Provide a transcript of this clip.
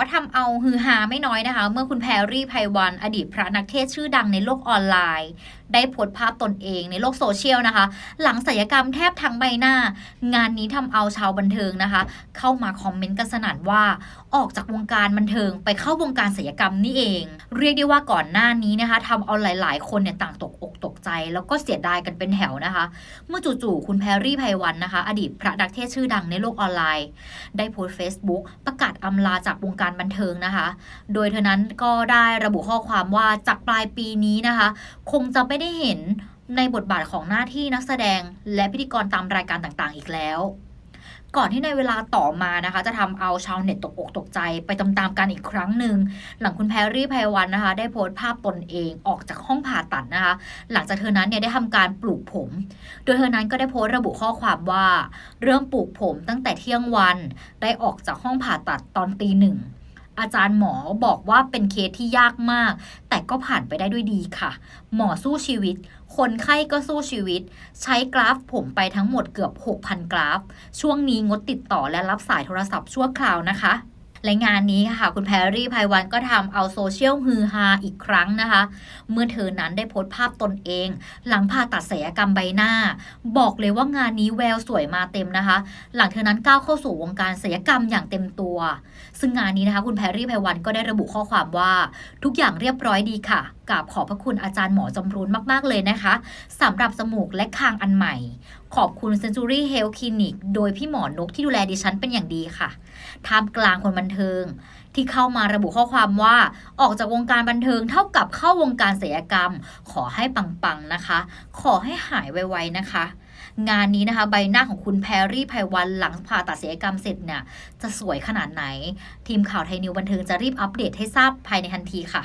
ว่าทำเอาฮือฮาไม่น้อยนะคะ เมื่อคุณแพรรี่ไพวัน อดีตพระนักเทศชื่อดังในโลกออนไลน์ ได้โพสต์ภาพตนเองในโลกโซเชียลนะคะ หลังศัลยกรรมแทบทั้งใบหน้า งานนี้ทำเอาชาวบันเทิงนะคะ เข้ามาคอมเมนต์กันสนั่นว่า ออกจากวงการบันเทิงไปเข้าวงการศัลยกรรมนี่เอง เรียกได้ว่าก่อนหน้านี้นะคะทำเอาหลาย ๆ คนเนี่ยต่างตกอก ใจ แล้วก็เสียดายกันเป็นแถวนะคะ เมื่อจู่ๆคุณแพรรี่ไพวันนะคะ อดีตพระดักเทศชื่อดังในโลกออนไลน์ ได้โพสต์ Facebook ประกาศอำลาจากวงการบันเทิงนะคะ โดยเธอนั้นก็ได้ระบุข้อความว่าจากปลายปีนี้นะคะ คงจะไม่ได้เห็นในบทบาทของหน้าที่นักแสดงและพิธีกรตามรายการต่างๆ อีกแล้ว ก่อนที่ในเวลาต่อมานะคะ จะทำเอาชาวเน็ตตกอกตกใจไปตามๆกันอีกครั้งหนึ่ง หลังคุณแพรรี่ไพวันนะคะ ได้โพสต์ภาพตนเองออกจากห้องผ่าตัดนะคะ หลังจากเธอนั้นเนี่ยได้ทำการปลูกผม โดยเธอนั้นก็ได้โพสต์ระบุข้อความว่า เริ่มปลูกผมตั้งแต่เที่ยงวัน ได้ออกจากห้องผ่าตัดตอนตีหนึ่ง อาจารย์หมอบอกว่าเป็นเคสที่ยากมาก แต่ก็ผ่านไปได้ด้วยดีค่ะ หมอสู้ชีวิต คนไข้ก็สู้ชีวิต ใช้กราฟผมไปทั้งหมดเกือบ 6,000 กราฟ ช่วงนี้งดติดต่อและรับสายโทรศัพท์ชั่วคราวนะคะ และงานนี้ค่ะ คุณแพรรี่ไพวันก็ทำเอาโซเชียลฮือฮาอีกครั้งนะคะ เมื่อเธอนั้นได้โพสต์ภาพตนเอง หลังผ่าตัดศัลยกรรมใบหน้า บอกเลยว่างานนี้แววสวยมาเต็มนะคะ หลังเธอนั้นก้าวเข้าสู่วงการศัลยกรรมอย่างเต็มตัว ซึ่งงานนี้นะคะ คุณแพรรี่ไพวันก็ได้ระบุข้อความว่า ทุกอย่างเรียบร้อยดีค่ะกราบขอบพระคุณอาจารย์หมอจำรูนมาก ๆ เลยนะคะสำหรับจมูกและคางอันใหม่ ขอบคุณ Century Health Clinic โดยพี่หมอนกที่ดูแลดิฉันเป็นอย่างดีค่ะท่ามกลางคนบันเทิง ที่เข้ามาระบุข้อความว่าออกจากวงการบันเทิงเท่ากับเข้าวงการศัลยกรรม ขอให้ปังๆนะคะ ขอให้หายไวๆนะคะ งานนี้นะคะใบหน้าของคุณแพรรี่ไพวันหลังผ่าตัดศัลยกรรมเสร็จเนี่ยจะสวยขนาดไหน ทีมข่าวไทยนิวบันเทิงจะรีบอัปเดตให้ทราบภายในทันทีค่ะ